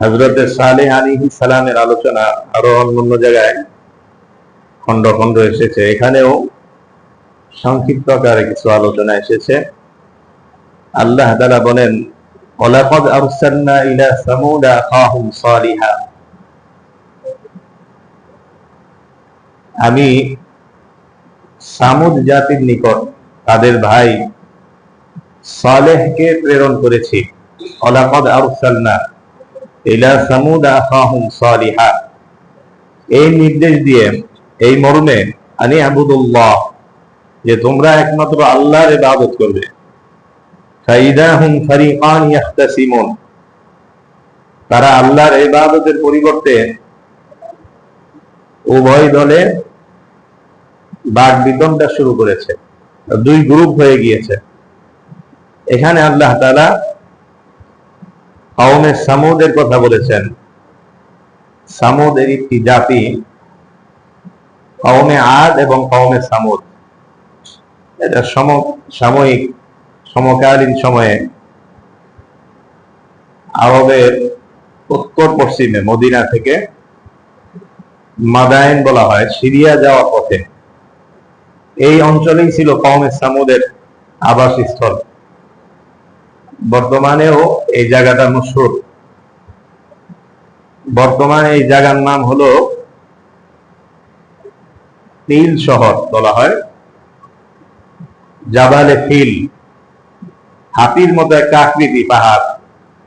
হজরত সালেহ আলী সালামের আলোচনা আরও অন্য জায়গায় খন্ড খন্ড এসেছে। এখানেও সংক্ষিপ্ত আকারে কিছু আলোচনা এসেছে। আল্লাহ তাআলা বলেন ওয়ালাকাদ আরসালনা ইলা সামুদ আখাহুম সালিহা। আমি সামুদ জাতির নিকট তাদের ভাই সালেহকে প্রেরণ করেছি। ওয়ালাকাদ আরসালনা এই নির্দেশ দিয়ে এই আনি আবুদুল্লাহ যে তোমরা একমাত্র আল্লাহর ইবাদত করবে। তারা আল্লাহর ইবাদতের পরিবর্তে উভয় দলে বাঘ বিতণ্ডা শুরু করেছে, দুই গ্রুপ হয়ে গিয়েছে। এখানে আল্লাহ তাআলা কওমে সামুদের কথা বলেছেন। সামুদের একটি জাতি কওমে আদ এবং কওমে সামুদ। এটা সম, সাময়িক, সমকালীন সময়ে আরবের উত্তর পশ্চিমে মদিনা থেকে মাদায়েন বলা হয়, সিরিয়া যাওয়ার পথে। এই অঞ্চলেই ছিল কওমে সামুদের আবাসস্থল। বর্তমানেও এই জায়গাটা মশহুর। বর্তমানে এই জায়গার নাম হলো ফিল শহর বলা হয়। জাবালে ফিল হাতির মতো একটা আকৃতি, পাহাড়।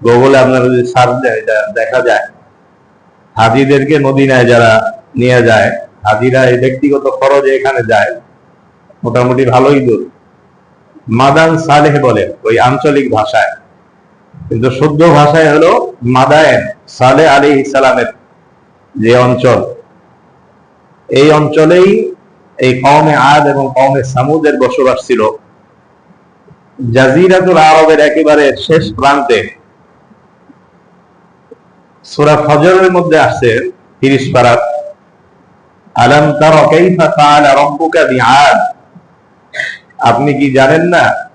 গুগলে আপনারা যদি দেয় দেখা যায়। হাজিদেরকে মদিনায় যারা নিয়ে যায়, হাজিরা এই ব্যক্তিগত খরচে এখানে যায়। মোটামুটি ভালোই দূর। মাদান সালেহ বলে, ওই আঞ্চলিক ভাষায়। কিন্তু শুদ্ধ ভাষায় হলো মাদায়েন সালেহ আলী ইসালামের যে অঞ্চল। এই অঞ্চলেই এই কওমে আদ এবং কওমে সামুদের বসবাস ছিল। জাজিরাতুল আরবের একেবারে শেষ প্রান্তে সূরা ফজরের মধ্যে আসছে 30 পারা। আলাম তারা কাইফা ফাআলা রাব্বুকা বিআদ? আপনি কি জানেন না?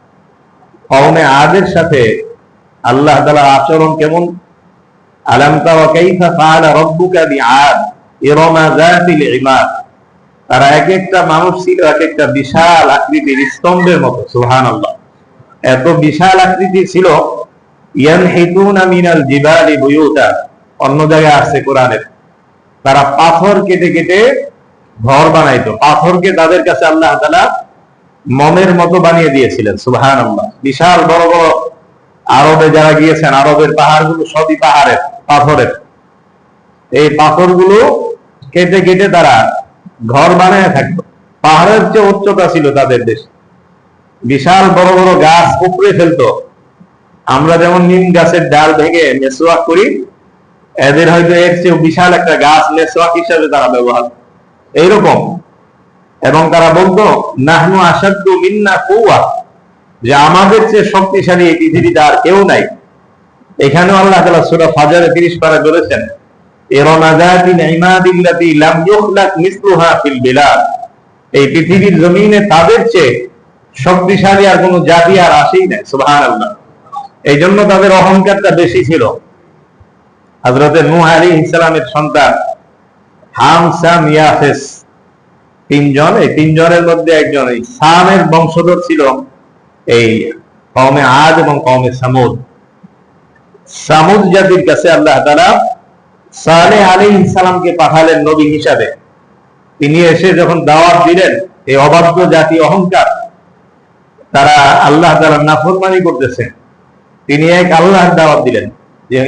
কওমে আদের সাথে আল্লাহ তাআলার আচরণ কেমন? তারা এক একটা মানুষ ছিল এক একটা বিশাল আকৃতির স্তম্ভের মতো, সুবহানাল্লাহ। এত বিশাল আকৃতি ছিল অন্য জায়গায় আসছে কোরআনের। তারা পাথর কেটে কেটে ঘর বানাইতো। পাথরকে তাদের কাছে আল্লাহ তাআলা মমের মতো বানিয়ে দিয়েছিলেন, সুবহানাল্লাহ। বিশাল বড় বড় আরবে যারা গিয়েছেন, আরবের পাহাড়গুলো সবই পাহাড়ের, পাথরের। এই পাথরগুলো কেটে কেটে তারা ঘর বানায় থাকতো। পাহাড়ের যে উচ্চতা ছিল তাদের দেশে। বিশাল বড় বড় গাছ উপড়ে ফেলতো। আমরা যেমন নিম গাছের ডাল ভেঙে মেসোয়াক করি, এদের হয়তো এর চেয়ে বিশাল একটা গাছ মেসোয়াক হিসাবে তারা ব্যবহার এইরকম এবং তারা বলতো, নাহনু আসাদ্দু মিন্না কুয়া যে আমাদের চেয়ে শক্তিশালী এই পৃথিবীতে আর কেউ নাই। এখানেও আল্লাহ তাআলা সূরা ফাজারে 30 পারা বলেছেন এই পৃথিবীর জমিনে তাদের চেয়ে শক্তিশালী আর কোনো জাতি আর আসেই নাই সুবহানাল্লাহ। এই জন্য তাদের অহংকারটা বেশি ছিল। হযরতে নূহ আলাইহিস সালামের সন্তান হাম সাম ইয়াফেস তিনজন এই তিনজনের মধ্যে একজন, এই সামের বংশধর ছিল এই কওমে আদ এবং কওমে সামুদ। সামুদ জাতির কাছে আল্লাহ তাআলা সালেহ আলাইহিস সালামকে পাঠালেন নবী হিসাবে। তিনি এসে যখন দাওয়াত দিলেন, এই অবাধ্য জাতি অহংকার, তারা আল্লাহ তাআলার নাফরমানি করতেছে। তিনি এক আল্লাহর দাওয়াত দিলেন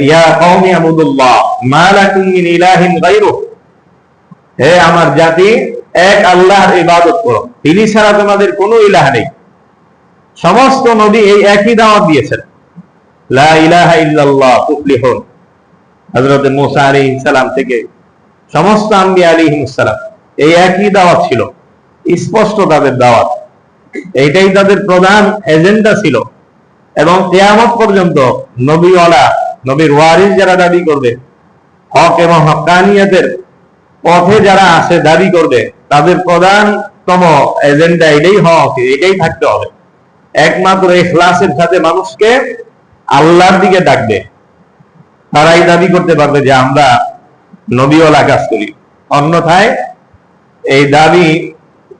ইয়া কওমি আবুদুল্লাহ, মা মিন ইলাহিন হে আমার জাতি এক আল্লাহর ইবাদত করো। তিনি ছাড়া তোমাদের কোনো ইলাহ নেই। সমস্ত নবী এই একই দাওয়াত দিয়েছেন। লা ইলাহা ইল্লাল্লাহ, তুফলিহুন। হযরত মুসা আলাইহিস সালাম থেকে সমস্ত আম্বিয়া আলাইহিস সালাম। এই একই দাওয়াত ছিল। স্পষ্ট তাদের দাওয়াত। এইটাই তাদের প্রধান এজেন্ডা ছিল। এবং কিয়ামত পর্যন্ত নবীওয়ালা, নবীর ওয়ারিস যারা দাবি করবে, হক এবং হকানিয়াতের পথে যারা আসে দাবি করবে তাদের প্রধানতম এজেন্ডা এটাই হওয়া উচিত, এটাই থাকতে হবে। একমাত্র এখলাসের সাথে মানুষকে আল্লাহর দিকে ডাকবে। তারাই দাবি করতে পারবে যে আমরা নবীওয়ালা কাজ করি। অন্যথায় এই দাবি,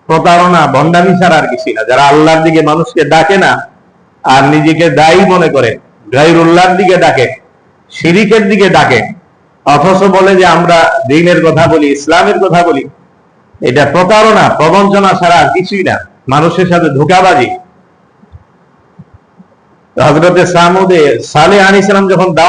প্রতারণা ভণ্ডামি ছাড়া আর কিছু না। যারা আল্লাহর দিকে মানুষকে ডাকে না আর নিজেকে দায়ী মনে করে গাইরুল্লাহর দিকে ডাকে, শিরিকের দিকে ডাকে, অথচ বলে যে আমরা দিনের কথা বলি, ইসলামের কথা বলি এটা প্রতারণা, প্রবঞ্চনা ছাড়া আর কিছুই না। মানুষের সাথে ধোকাবাজি। হজরতে সামুদে সালে আনিসালাম যখন